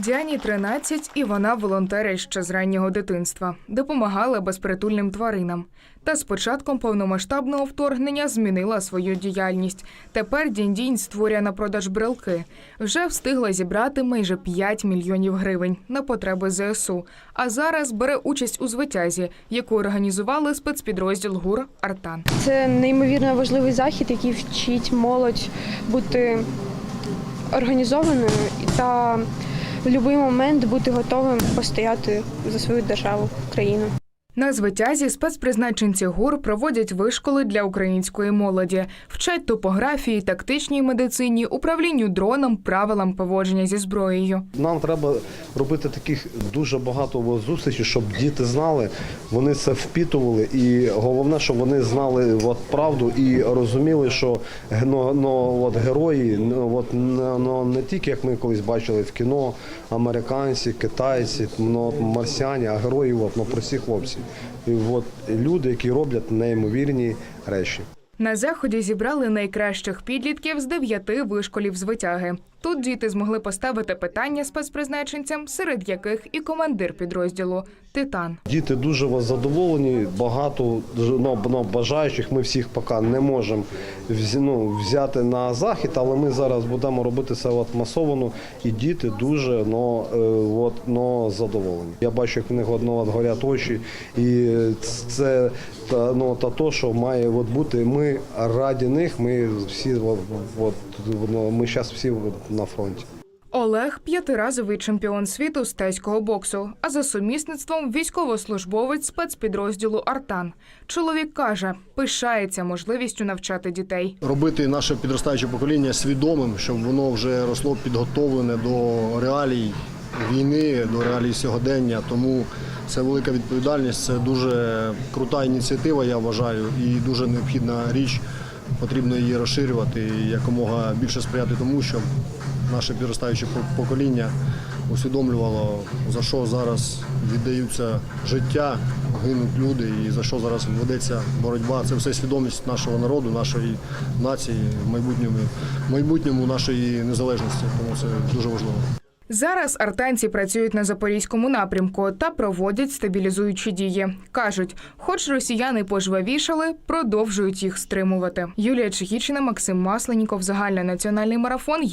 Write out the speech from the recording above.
Діані 13, і вона волонтерить ще з раннього дитинства, допомагала безпритульним тваринам. Та з початком повномасштабного вторгнення змінила свою діяльність. Тепер Дінь-Дінь створює на продаж брелки. Вже встигла зібрати майже 5 мільйонів гривень на потреби ЗСУ. А зараз бере участь у звитязі, яку організували спецпідрозділ ГУР Артан. Це неймовірно важливий захід, який вчить молодь бути організованою та в будь-який момент бути готовим постояти за свою державу, країну. На звитязі спецпризначенці ГУР проводять вишколи для української молоді, вчать топографії, тактичній медицині, управлінню дроном, правилам поводження зі зброєю. Нам треба робити таких дуже багато зустрічей, щоб діти знали, вони це впітували, і головне, щоб вони знали от правду і розуміли, що ну, ну, от герої ну, от, ну, ну, не тільки як ми колись бачили в кіно, американці, китайці, ну, марсіані, а герої от, ну, прості хлопці. От люди, які роблять неймовірні речі. На заході зібрали найкращих підлітків з дев'яти вишколів з витяги. Тут діти змогли поставити питання спецпризначенцям, серед яких і командир підрозділу Титан. Діти дуже вас задоволені. Багато ну, ну, бажаючих. Ми всіх поки не можемо ну, взяти на захід, але ми зараз будемо робити це от масовано, і діти дуже ну, е, от, ну, задоволені. Я бачу, як в них одно от горять очі, і це та, ну, та то, що має от бути. Ми раді них. Ми всі от, от, ну, ми зараз всі на фронті. Олег п'ятиразовий чемпіон світу з тайського боксу, а за сумісництвом військовослужбовець спецпідрозділу Артан. Чоловік каже, пишається можливістю навчати дітей. робити наше підростаюче покоління свідомим, щоб воно вже росло підготовлене до реалій війни, до реалій сьогодення. Тому це велика відповідальність, це дуже крута ініціатива, я вважаю, і дуже необхідна річ. Потрібно її розширювати і якомога більше сприяти тому, щоб наше підростаюче покоління усвідомлювало, за що зараз віддаються життя, гинуть люди і за що зараз ведеться боротьба. Це все свідомість нашого народу, нашої нації, в майбутньому, в майбутньому нашої незалежності. Тому це дуже важливо. Зараз артанці працюють на запорізькому напрямку та проводять стабілізуючі дії. кажуть, хоч росіяни пожвавішали, продовжують їх стримувати. Юлія Чехічина, Максим Масленіков, загальнонаціональний марафон.